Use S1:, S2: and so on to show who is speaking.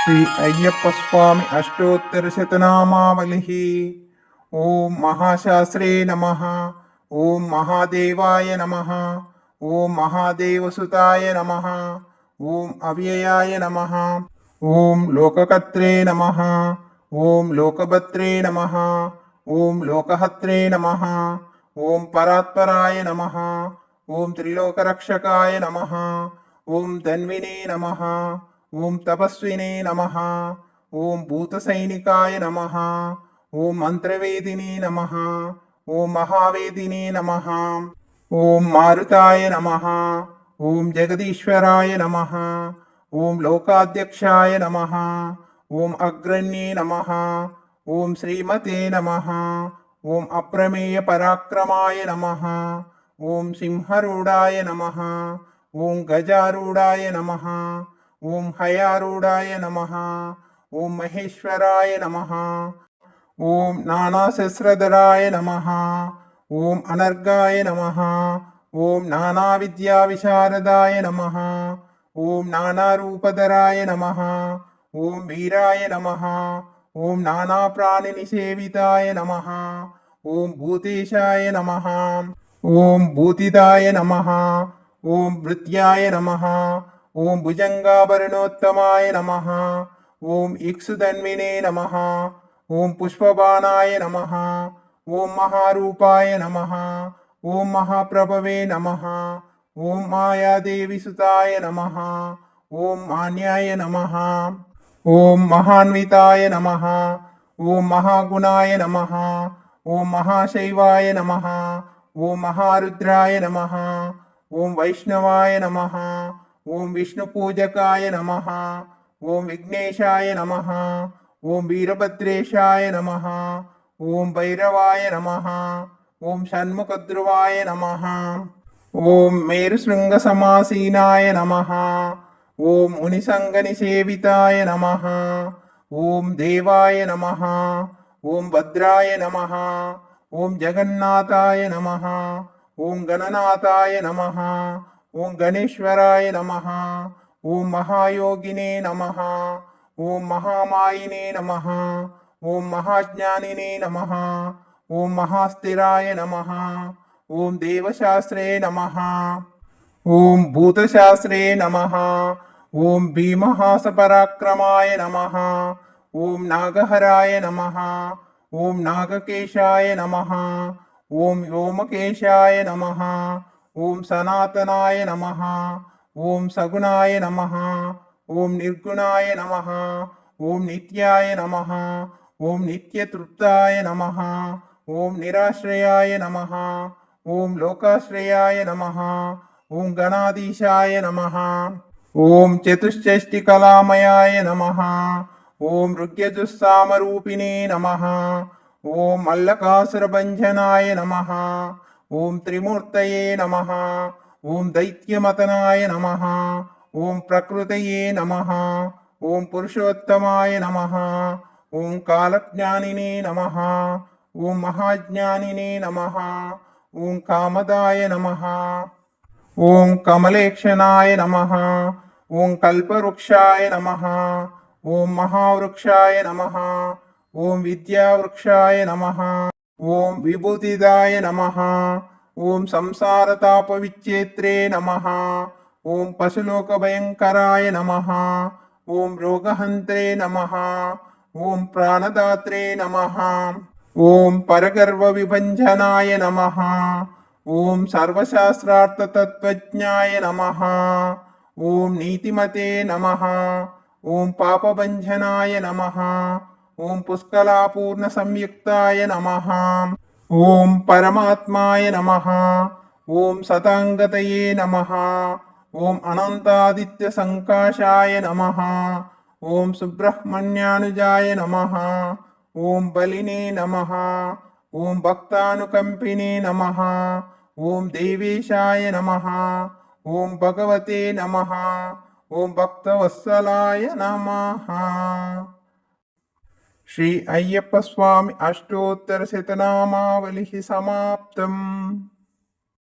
S1: श्री अय्यप्पस्वामि अष्टोत्तरशतनामावलिः। ॐ महाशास्त्रे नमः। ॐ महादेवाय नमः। ॐ महादेवसुताय नमः। ॐ अव्ययाय नमः। ॐ लोककर्त्रे नमः। ॐ लोकभत्रे नमः। ॐ लोकहत्रे नमः। ॐ परात्पराय नमः। ॐ त्रिलोकरक्षकाय नमः। ॐ धन्विने नमः। ఓం తపస్వినే నమ ఓం భూత సైనికాయ నమ ఓం మంత్రవేదినే నమ ఓం మహావేదినే నమ ఓం మారుతాయ నమ ఓం జగదీశ్వరాయ నమ ఓం లోకాధ్యక్షాయ నమ ఓం అగ్రణ్యే నమ ఓం శ్రీమతే నమ ఓం అప్రమేయ పరాక్రమాయ నమ ఓం సింహరూఢాయ నమ ఓం గజారూఢాయ నమ ॐ हयारूढाय नमः ॐ महेश्वराय नमः ॐ नानासहस्रधराय नमः ॐ अनर्गाय नमः ॐ नानाविद्याविशारदाय नमः ॐ नानारूपधराय नमः ॐ वीराय नमः ॐ नानाप्राणिनिसेविताय नमः ॐ भूतेशाय नमः ॐ भूतिदाय नमः ॐ भृत्याय नमः ॐ भुजङ्गाभरणोत्तमाय नमः ॐ इक्षुदन्विने नमः ॐ पुष्पबाणाय नमः ॐ महारूपाय नमः ॐ महाप्रभवे नमः ॐ मायादेवीसुताय नमः ॐ मान्याय नमः ॐ महान्विताय नमः ॐ महागुणाय नमः ॐ महाशैवाय नमः ॐ महारुद्राय नमः ॐ वैष्णवाय नमः ॐ विष्णुपूजकाय नमः ॐ विघ्नेशाय नमः ॐ वीरभद्रेशाय नमः ॐ भैरवाय नमः ॐ षण्मुखध्रुवाय नमः ॐ मेरुशृङ्गसमासीनाय नमः ॐ मुनिसङ्गनिसेविताय नमः ॐ देवाय नमः ॐ भद्राय नमः ॐ जगन्नाथाय नमः ॐ गणनाथाय नमः ओम गणेश्वराय नमः ओम महायोगिने नमः ओम महामायिने नमः ओम महाज्ञानिने नमः ओम महास्थिराय नमः ओम देवशास्त्रे नमः ओम भूतशास्त्रे नमः ओम भीमहासपराक्रमाय नमः ओम नागहराय नमः ओम नागकेशाय नमः ॐ व्योमकेशाय नमः ఓం సనాతనాయ నమ ఓం సగుణాయ నమ ఓం నిర్గుణాయ నమ ఓం నిత్యాయ నమ ఓం నిత్యతృప్తాయ నమ ఓం నిరాశ్రయాయ నమ ఓం లోకాశ్రయాయ నమ ఓం గణాధీశాయ నమ ఓం చతుశ్చష్టికలామయాయ నమ ఓం ఋగ్యజుస్సామరూపిణే నమ ఓం మల్లకాసురభంజనాయ నమ ఓం త్రిమూర్తయే నమ ఓం దైత్యమతనాయ నమ ఓం ప్రకృతయే నమ ఓం పురుషోత్తమాయ నమ ఓం కాలజ్ఞానినే నమ ఓం మహాజ్ఞానినే నమ ఓం కామదాయ నమ ఓం కమలేక్షణాయ నమ ఓం కల్పవృక్షాయ నమ ఓం మహావృక్షాయ నమ ఓం విద్యావృక్షాయ నమ ఓం విభూతిదాయ నమ. ఓం సంసారతాపవిచ్చేత్రే నమ. ఓం పశులోక భయంకరాయ నమ. ఓం రోగహంత్రే నమ. ఓం ప్రాణదాత్రే నమ. ఓం పరగర్వ విభంజనాయ నమ. ఓం సర్వశాస్త్రార్థతత్వజ్ఞాయ నమ. ఓం నీతిమతే నమ. ఓం పాపభంజనాయ నమ. ఓం పుష్కలాపూర్ణ సంయుక్తాయ నమ. ఓం పరమాత్మాయ నమ. ఓం సతాంగతయే నమ. ఓం అనంతాదిత్య సంకాశాయ నమ. ఓం సుబ్రహ్మణ్యానుజాయ నమ. ఓం బలినే నమ. ఓం భక్తానుకంపినే నమ. ఓం దేవేశాయ నమ. ఓం భగవతే నమ. ఓం భక్తవత్సలాయ నమ. श्री अय्यप्पस्वामि अष्टोत्तरशतनामावलिः समाप्तम्।